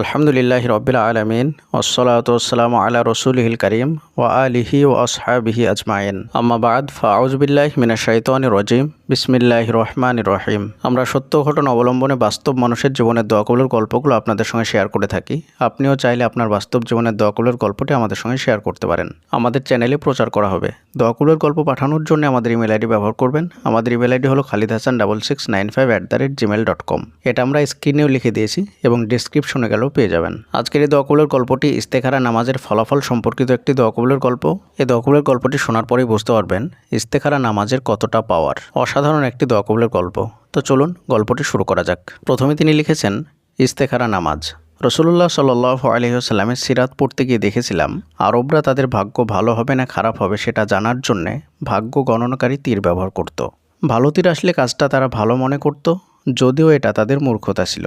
আলহামদুলিল্লাহ রবিল আলমিন ওসলাতাম আল্লাহ রসুলহিল করিম ও আলিহি ও আসহাবিহি আজমাইন। আম্মাবাদ ফাউজবিল্লাহ মিনা শৈতান রজিম। বিসমিল্লাহ রহমান রহিম। আমরা সত্য ঘটনা অবলম্বনে বাস্তব মানুষের জীবনের দোয়াকবুলের গল্পগুলো আপনাদের সঙ্গে শেয়ার করে থাকি। আপনিও চাইলে আপনার বাস্তব জীবনের দোয়াকবুলের গল্পটি আমাদের সঙ্গে শেয়ার করতে পারেন। আমাদের চ্যানেলে প্রচার করা হবে। দোয়াকবুলের গল্প পাঠানোর জন্য আমাদের ইমেল আইডি ব্যবহার করবেন। আমাদের ইমেল আইডি হলো Khalid Hasan double six nine five at the rate Gmail dot com এটা আমরা স্ক্রিনেও লিখে দিয়েছি এবং ডিসক্রিপশনে গেলেও পেয়ে যাবেন। আজকের এই দোয়াকবুলের গল্পটি ইস্তেখারা নামাজের ফলাফল সম্পর্কিত একটি দোয়াকবুলের গল্প। এই দোয়াকবুলের গল্পটি শোনার পরেই বুঝতে পারবেন ইস্তেখারা নামাজের কতটা পাওয়ার অসাধারণ একটি দোয়াকবুলের গল্প। তো চলুন গল্পটি শুরু করা যাক। প্রথমে তিনি লিখেছেন, ইস্তেখারা নামাজ। রসুল্লাহ সাল আলহিহাস্লামের সিরাত পড়তে গিয়ে দেখেছিলাম, আরবরা তাদের ভাগ্য ভালো হবে না খারাপ হবে সেটা জানার জন্যে ভাগ্য গণনাকারী তীর ব্যবহার করত। ভালো তীর আসলে কাজটা তারা ভালো মনে করত, যদিও এটা তাদের মূর্খতা ছিল।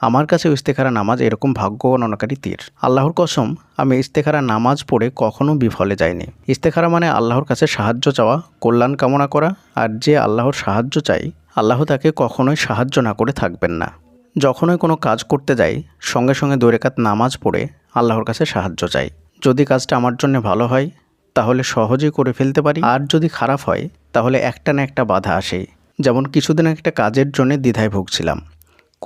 আমার কাছে ইস্তেখারা নামাজ এরকম ভাগ্য গণনাকারী তীর। আল্লাহর কসম, আমি ইস্তেখারা নামাজ পড়ে কখনো বিফলে যাইনি। ইস্তেখারা মানে আল্লাহর কাছে সাহায্য চাওয়া, কল্যাণ কামনা করা, আর যে আল্লাহর সাহায্য চাই, আল্লাহ তাকে কখনোই সাহায্য না করে থাকবেন না। যখনই কোনো কাজ করতে যাই, সঙ্গে সঙ্গে দৈরেকাত নামাজ পড়ে আল্লাহর কাছে সাহায্য চাই। যদি কাজটা আমার জন্য ভালো হয়, তাহলে সহজেই করে ফেলতে পারি। আর যদি খারাপ হয়, তাহলে একটা না একটা বাধা আসেই। যেমন কিছুদিন একটা কাজের জন্য দ্বিধায় ভুগছিলাম।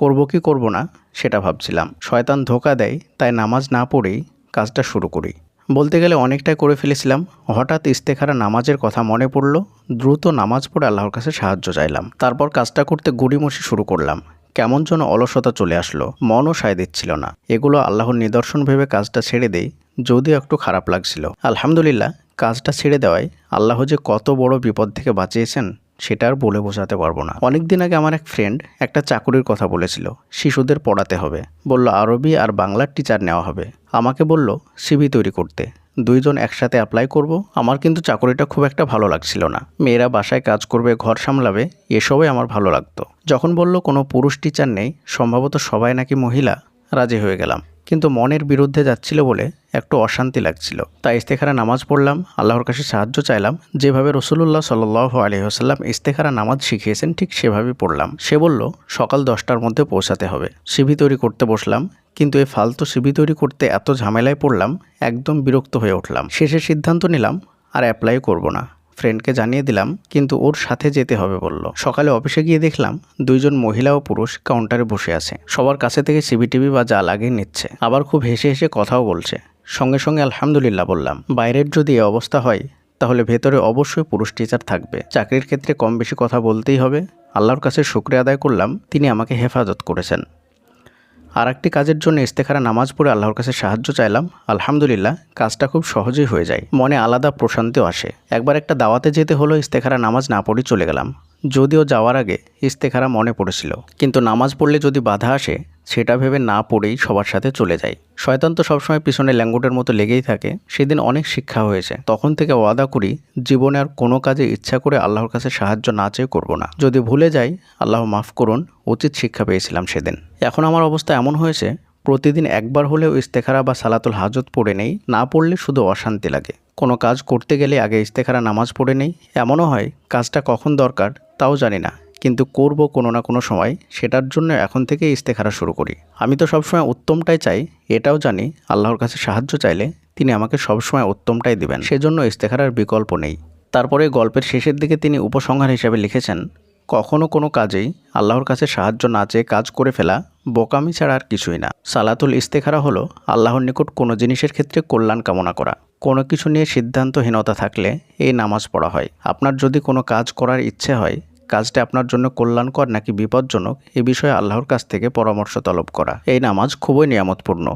করব কি করব না, সেটা ভাবছিলাম। শয়তান ধোকা দেয়, তাই নামাজ না পড়েই কাজটা শুরু করি। বলতে গেলে অনেকটাই করে ফেলেছিলাম। হঠাৎ ইস্তেখারা নামাজের কথা মনে পড়ল। দ্রুত নামাজ পড়ে আল্লাহর কাছে সাহায্য চাইলাম। তারপর কাজটা করতে গুড়িমসি শুরু করলাম। কেমন যেন অলসতা চলে আসলো। মনও সায় দিচ্ছিল না। এগুলো আল্লাহর নিদর্শন ভেবে কাজটা ছেড়ে দেই, যদিও একটু খারাপ লাগছিল। আলহামদুলিল্লাহ, কাজটা ছেড়ে দেওয়ায় আল্লাহ যে কত বড় বিপদ থেকে বাঁচিয়েছেন সেটা আর বলে বোঝাতে পারব না। অনেক দিন আগে আমার এক ফ্রেন্ড একটা চাকুরির কথা বলেছিল, শিশুদের পড়াতে হবে। বলল, আরবি আর বাংলার টিচার নেওয়া হবে। আমাকে বলল সিবি তৈরি করতে। দুইজন একসাথে অ্যাপ্লাই করব। আমার কিন্তু চাকরিটা খুব একটা ভালো লাগছিল না। মেয়েরা বাসায় কাজ করবে, ঘর সামলাবে, এসবই আমার ভালো লাগতো। যখন বলল, কোনো পুরুষ টিচার নেই, সম্ভবত সবাই নাকি মহিলা, রাজি হয়ে গেলাম। কিন্তু মনের বিরুদ্ধে যাচ্ছিল বলে একটু অশান্তি লাগছিল। তাই ইস্তেখারা নামাজ পড়লাম, আল্লাহর কাছে সাহায্য চাইলাম। যেভাবে রসুল্লাহ সাল আলহিহাসাল্লাম ইস্তেখারা নামাজ শিখিয়েছেন, ঠিক সেভাবেই পড়লাম। সে বলল, সকাল দশটার মধ্যে পৌঁছাতে হবে। সিভি তৈরি করতে বসলাম, কিন্তু এই ফালতু সিভি তৈরি করতে এত ঝামেলায় পড়লাম, একদম বিরক্ত হয়ে উঠলাম। শেষে সিদ্ধান্ত নিলাম, আর অ্যাপ্লাই করব না। ফ্রেন্ডকে জানিয়ে দিলাম, কিন্তু ওর সাথে যেতে হবে বলল। সকালে অফিসে গিয়ে দেখলাম দুইজন মহিলা ও পুরুষ কাউন্টারে বসে আছে। সবার কাছে থেকে সিবিটিভি বা যা লাগে নিচ্ছে। আবার খুব হেসে হেসে কথাও বলছে। সঙ্গে সঙ্গে আলহামদুলিল্লাহ বললাম, বাইরের যদি এ অবস্থা হয়, তাহলে ভেতরে অবশ্যই পুরুষ টিচার থাকবে। চাকরির ক্ষেত্রে কম বেশি কথা বলতেই হবে। আল্লাহর কাছে শুক্রিয়া আদায় করলাম, তিনি আমাকে হেফাজত করেছেন। আর একটি কাজের জন্য ইস্তেখারা নামাজ পড়ে আল্লাহর কাছে সাহায্য চাইলাম, আলহামদুলিল্লাহ, কাজটা খুব সহজেই হয়ে যায়। মনে আলাদা প্রশান্তিও আসে। একবার একটা দাওয়াতে যেতে হলো, ইস্তেখারা নামাজ না পড়ে চলে গেলাম। যদিও যাওয়ার আগে ইস্তেখারা মনে পড়েছিল। কিন্তু নামাজ পড়লে যদি বাধা আসে সেটা ভেবে না পড়েই সবার সাথে চলে যাই শয়তান তো সবসময় পিছনে ল্যাঙ্গুটের মতো লেগেই থাকে। সেদিন অনেক শিক্ষা হয়েছে। তখন থেকে ওয়াদা করি, জীবনে আর কোনো কাজে ইচ্ছা করে আল্লাহর কাছে সাহায্য না চেয়ে করব না। যদি ভুলে যাই, আল্লাহ মাফ করুন, উচিত শিক্ষা পেয়েছিলাম সেদিন। এখন আমার অবস্থা এমন হয়েছে, প্রতিদিন একবার হলেও ইস্তেখারা বা সালাতুল হাজত পড়ে নেই। না পড়লে শুধু অশান্তি লাগে। কোনো কাজ করতে গেলে আগে ইস্তেখারা, নামাজ পড়ে নেই। এমনও হয়, কাজটা কখন দরকার, তাও জানি না। কিন্তু করব কোনো না কোনো সময়, সেটার জন্য এখন থেকে ইস্তেখারা শুরু করি। আমি তো সবসময় উত্তমটাই চাই, এটাও জানি, আল্লাহর কাছে সাহায্য চাইলে তিনি আমাকে সবসময় উত্তমটাই দিবেন। সেজন্য ইস্তেখারার বিকল্প নেই। তারপরে গল্পের শেষের দিকে তিনি উপসংহার হিসেবে লিখেছেন, কখনো কোনো কাজেই আল্লাহর কাছে সাহায্য না চেয়ে কাজ করে ফেলা বোকামি ছাড়া আর কিছুই না। সালাতুল ইস্তেখারা হলো আল্লাহর নিকট কোনো জিনিসের ক্ষেত্রে কল্যাণ কামনা করা। কোনো কিছু নিয়ে সিদ্ধান্তহীনতা থাকলে এই নামাজ পড়া হয়। আপনার যদি কোনো কাজ করার ইচ্ছে হয় কাজটা আপনার জন্য কল্যাণকর নাকি বিপজ্জনক, এ বিষয়ে আল্লাহর কাছ থেকে পরামর্শ তলব করা। এই নামাজ খুবই নিয়ামতপূর্ণ।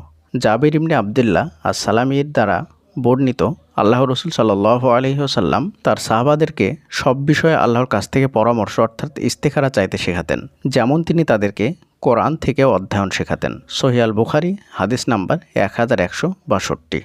জাবির ইমনি আবদুল্লাহ আর সালামির দ্বারা বর্ণিত আল্লাহ রসুল সাল্লাহ আলহিহসাল্লাম তার সাহাবাদেরকে সব বিষয়ে আল্লাহর কাছ থেকে পরামর্শ অর্থাৎ ইস্তেখারা চাইতে শেখাতেন, যেমন তিনি তাদেরকে কোরআন থেকে অধ্যয়ন শেখাতেন। সোহিয়াল বুখারি হাদিস নাম্বার এক হাজার একশো বাষট্টি।